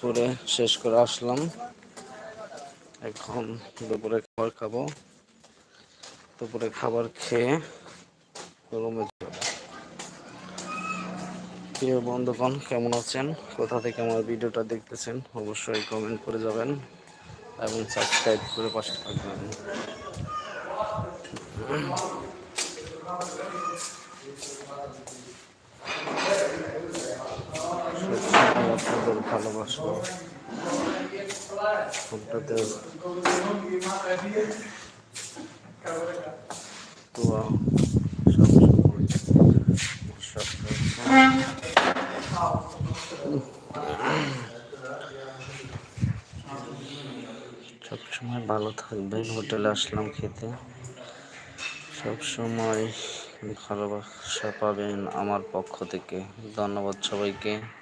পড়ে শেষ করে আসলাম। এখন দুপুরে খাবার খাব। দুপুরে খাবার খেয়ে রুমে প্রিয় বন্ধুগণ, কেমন আছেন? কোথা থেকে আমার ভিডিওটা দেখতেছেন, অবশ্যই কমেন্ট করে যাবেন এবং সাবস্ক্রাইব করে পাশে থাকবেন। সবসময় আপনাদের ভালোবাসা আপনাদের দোয়া। সবসময় সাথে সবসময় ভালো থাকবেন হোটেলে আসলাম খেতে। সবসময় ভালোবাসা পাবেন আমার পক্ষ থেকে। ধন্যবাদ সবাইকে।